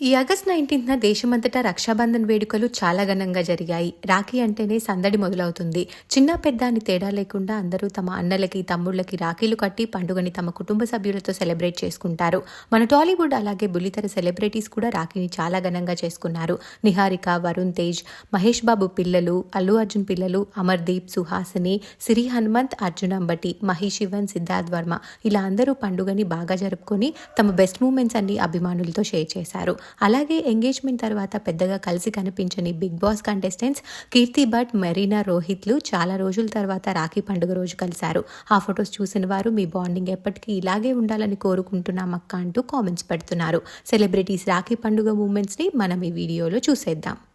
ఈ ఆగస్ట్ నైన్టీన్త్న దేశమంతటా రక్షాబంధన్ వేడుకలు చాలా ఘనంగా జరిగాయి. రాఖీ అంటేనే సందడి మొదలవుతుంది. చిన్న పెద్ద అని తేడా లేకుండా అందరూ తమ అన్నలకి తమ్ముళ్ళకి రాఖీలు కట్టి పండుగని తమ కుటుంబ సభ్యులతో సెలబ్రేట్ చేసుకుంటారు. మన టాలీవుడ్ అలాగే బుల్లితెర సెలబ్రిటీస్ కూడా రాఖీని చాలా ఘనంగా చేసుకున్నారు. నిహారిక వరుణ్ తేజ్ మహేష్ బాబు పిల్లలు అల్లు అర్జున్ పిల్లలు అమర్దీప్ సుహాసిని సిరి హనుమంత్ అర్జున్ అంబటి మహిశివన్ సిద్ధార్థ్ వర్మ ఇలా అందరూ పండుగని బాగా జరుపుకొని తమ బెస్ట్ మూమెంట్స్ అన్ని అభిమానులతో షేర్ చేశారు. అలాగే ఎంగేజ్మెంట్ తర్వాత పెద్దగా కలిసి కనిపించని Bigg Boss contestants Keerthi Bhat Marina రోహిత్లు చాలా రోజుల తర్వాత రాఖీ పండుగ రోజు కలిశారు. ఆ ఫొటోస్ చూసిన వారు మీ బాండింగ్ ఎప్పటికీ ఇలాగే ఉండాలని కోరుకుంటున్నాం అక్క అంటూ కామెంట్స్ పెడుతున్నారు. సెలబ్రిటీస్ రాఖీ పండుగ మూమెంట్స్ని మనం ఈ వీడియోలో చూసేద్దాం.